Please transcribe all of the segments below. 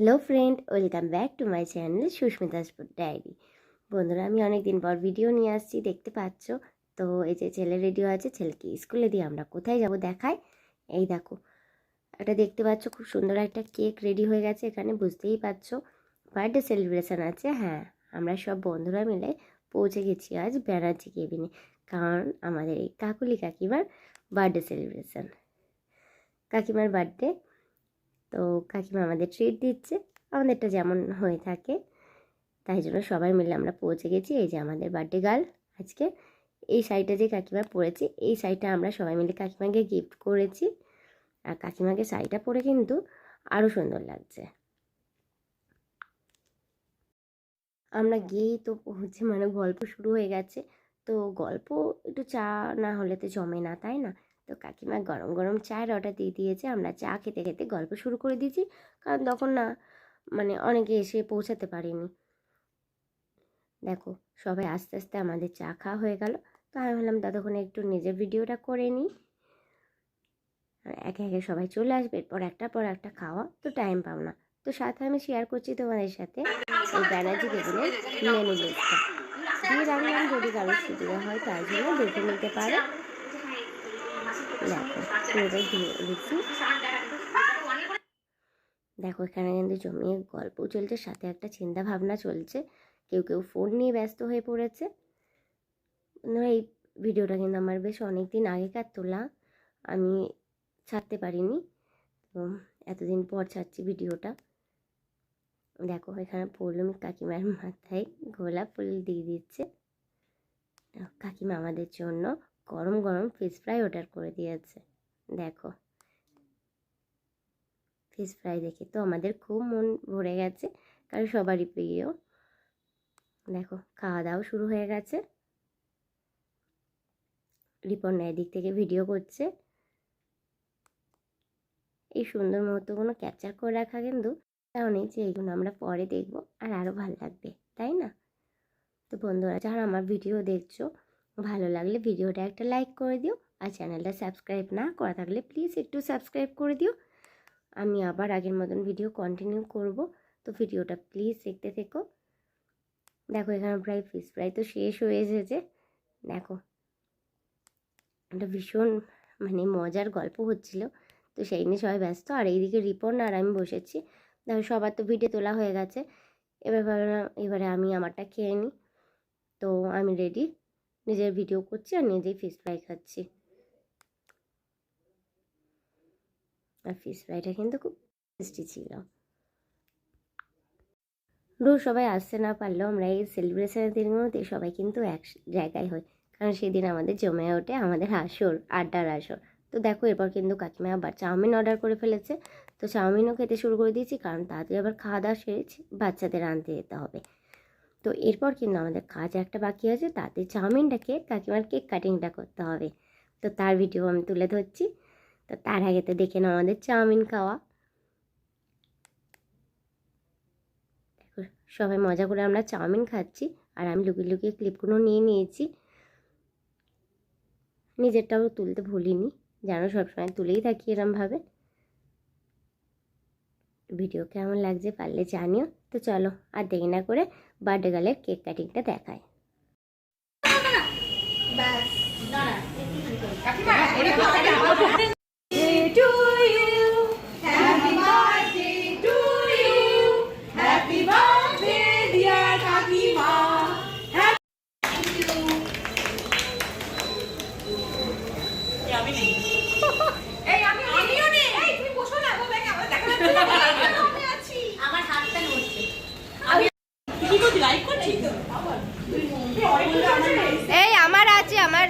Hello friend welcome back to my channel Susmita's diary বন্ধুরা, আমি অনেক দিন পর ভিডিও নিয়ে আসছি, দেখতে পাচ্ছ? তো এই যে ছেলে রেডিও আছে, ছেলেকে স্কুলে দিয়ে আমরা কোথায় যাব দেখাই। এই দেখো, এটা দেখতে পাচ্ছ, খুব সুন্দর একটা কেক রেডি হয়ে গেছে এখানে, বুঝতেই পারছ বার্থডে সেলিব্রেশন আছে হ্যাঁ আমরা সব বন্ধুরা মিলে পৌঁছে গেছি আজ ব্যানার্জি কেবিনে কারণ আমাদের এই কাকুলি কাকিমার বার্থডে সেলিব্রেশন কাকিমার বার্থডে তো কাকিমা আমাদের ট্রিট দিচ্ছে। আমাদেরটা যেমন হয়ে থাকে, তাই জন্য সবাই মিলে আমরা পৌঁছে গেছি। এই যে আমাদের বার্থডে গার্ল আজকে এই শাড়িটা যে কাকিমা পরেছে, এই শাড়িটা আমরা সবাই মিলে কাকিমাকে গিফট করেছি। আর কাকিমাকে শাড়িটা পরে কিন্তু আরও সুন্দর লাগছে। আমরা গিয়েই তো হচ্ছে মানে গল্প শুরু হয়ে গেছে। তো গল্প একটু চা না হলে তো জমে না, তাই না? তো কাকিমা গরম গরম চায়ের অর্ডার দিয়ে দিয়েছে। আমরা চা খেতে খেতে গল্প শুরু করে দিয়েছি। কারণ তখন না মানে অনেকে এসে পৌঁছাতে পারিনি। দেখো, সবাই আস্তে আস্তে আমাদের চা খাওয়া হয়ে গেল। তো আমি ভাবলাম, ততক্ষণে একটু নিজের ভিডিওটা করে নিই। একে একে সবাই চলে আসবে, এরপর একটা পর একটা খাওয়া তো টাইম পাও না। তো সাথে আমি শেয়ার করছি তোমাদের সাথে এই ব্যানার্জি কেবিনের মেনু লিস্টটা দিয়ে রাখলাম যদি কারোর সুবিধা হয়, তার জন্য দেখে নিতে পারে। দেখো এখানে কিন্তু জমিয়ে গল্প চলছে সাথে একটা চিন্তা ভাবনা চলছে। কেউ কেউ ফোন নিয়ে ব্যস্ত হয়ে পড়েছে। বন্ধুরা, এই ভিডিওটা কিন্তু আমার বেশ অনেক দিন আগেকার তোলা। আমি ছাড়তে পারিনি। তো এতদিন পর ছাড়ছি ভিডিওটা দেখো এখানে পৌলমী কাকিমার মাথায় গোলাপ ফুল দিয়ে দিচ্ছে। কাকিমা আমাদের জন্য গরম গরম ফিশ ফ্রাই অর্ডার করে দিয়েছে। দেখো। ফিশ ফ্রাই দেখে তো আমাদের খুব মন ভরে গেছে, কারণ সবারই প্রিয়। দেখো খাওয়া দাওয়া শুরু হয়ে গেছে। রিপর্ণা এদিক থেকে ভিডিও করছে। এই সুন্দর মুহূর্তগুলো ক্যাপচার করে রাখা কিন্তু কারণে যে এইগুলো আমরা পরে দেখব আর আরও ভালো লাগবে, তাই না? তো বন্ধুরা, যারা আমার ভিডিও দেখছ ভালো লাগলে ভিডিওটা একটা লাইক করে দিও আর চ্যানেলটা সাবস্ক্রাইব না করা থাকলে প্লিজ একটু সাবস্ক্রাইব করে দিও। আমি আবার আগের মতন ভিডিও কন্টিনিউ করব, তো ভিডিওটা প্লিজ দেখতে থেকো। দেখো এখানে প্রায় ফিস প্রায় তো শেষ হয়ে এসেছে। দেখো, একটা ভীষণ মানে মজার গল্প হচ্ছিল, তো সেই নিয়ে সবাই ব্যস্ত। আর এইদিকে রিপন আর আমি বসেছি। দেখো, সবার তো ভিডিও তোলা হয়ে গেছে। এবার ভাবলাম, এবারে আমি আমারটা খেয়ে নিই। তো আমি রেডি নিজের ভিডিও করছি আর নিজেই ফিশ ফ্রাই খাচ্ছি। আর ফিশ ফ্রাইটা কিন্তু খুব টেস্টি ছিল। রোজ সবাই আসতে না পারলেও আমরা এই সেলিব্রেশনের দিনগুলোতে সবাই কিন্তু এক জায়গায় হই। কারণ সেদিন আমাদের জমে ওঠে আমাদের আসর আড্ডার আসর। তো দেখো এরপর কিন্তু কাকিমা আবার চাউমিন অর্ডার করে ফেলেছে। তো চাউমিনও খেতে শুরু করে দিয়েছি, কারণ তাড়াতাড়ি আবার খাওয়া দাওয়া সেরেছি, বাচ্চাদের আনতে যেতে হবে। তো এরপর কিন্তু আমাদের কাজ একটা বাকি আছে, তাতে চাউমিনটাকে কাকিমার কেক কাটিংটা করতে হবে। তো তার ভিডিও আমি তুলে ধরছি। তো তার আগে তো দেখে নাও আমাদের চাউমিন খাওয়া। সবাই মজা করে আমরা চাউমিন খাচ্ছি, আর আমি লুকিয়ে লুকিয়ে ক্লিপগুলো নিয়ে নিয়েছি। নিজেরটাও তুলতে ভুলিনি, যেন সবসময় তুলেই থাকি এরমভাবে। ভিডিও কেমন লাগছে পারলে জানিও। তো চলো আর দেরি না করে বার্থডে গার্লের কেক কাটিংটা দেখায় এই আমার আছে আমার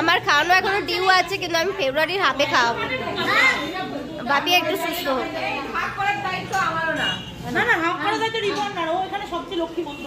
আমার খাওয়ানো এখনও ডিউ আছে কিন্তু আমি ফেব্রুয়ারির হাফে খাওয়াবো। বাপি একটু সুস্থ হোক। না না হাফ করে দায়িত্ব রিপন না ও এখানে সবচেয়ে লক্ষ্মী বন্ধু।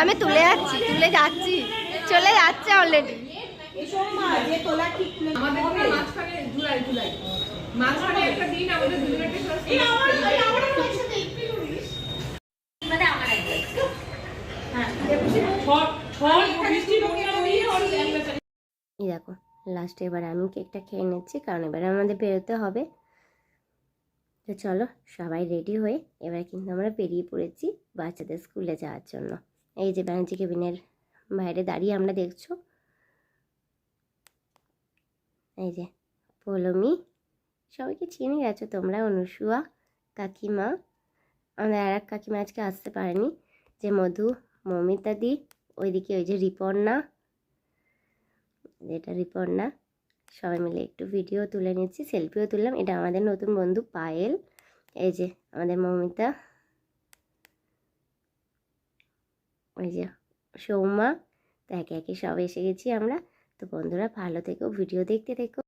আমি তুলে যাচ্ছি তুলে যাচ্ছি। চলে যাচ্ছে অলরেডি দেখো লাস্টে এবার আমি কেকটা খেয়ে নিচ্ছি, কারণ এবার আমাদের বেরোতে হবে। তো চলো, সবাই রেডি হয়ে এবার কিন্তু আমরা বেরিয়ে পড়েছি বাচ্চাদের স্কুলে যাওয়ার জন্য। এই যে ব্যানার্জি কেবিনের বাইরে দাঁড়িয়ে আমরা দেখছ। এই যে পলমি, সবাইকে চিনে গেছো তোমরা, অনুসুয়া, কাকিমা। আমাদের আর এক কাকিমা আজকে আসতে পারেনি, যে মধু, মমিতা দি, ওইদিকে ওই যে রিপর্ণা। যেটা রিপর্ণা, সবাই মিলে একটু ভিডিও তুলে নিচ্ছি সেলফিও তুললাম। এটা আমাদের নতুন বন্ধু পায়েল। এই যে আমাদের মমিতা ওই যে সৌমা তো একে একে সব এসে গেছি আমরা। তো বন্ধুরা, ভালো থেকো, ভিডিও দেখতে থেকো।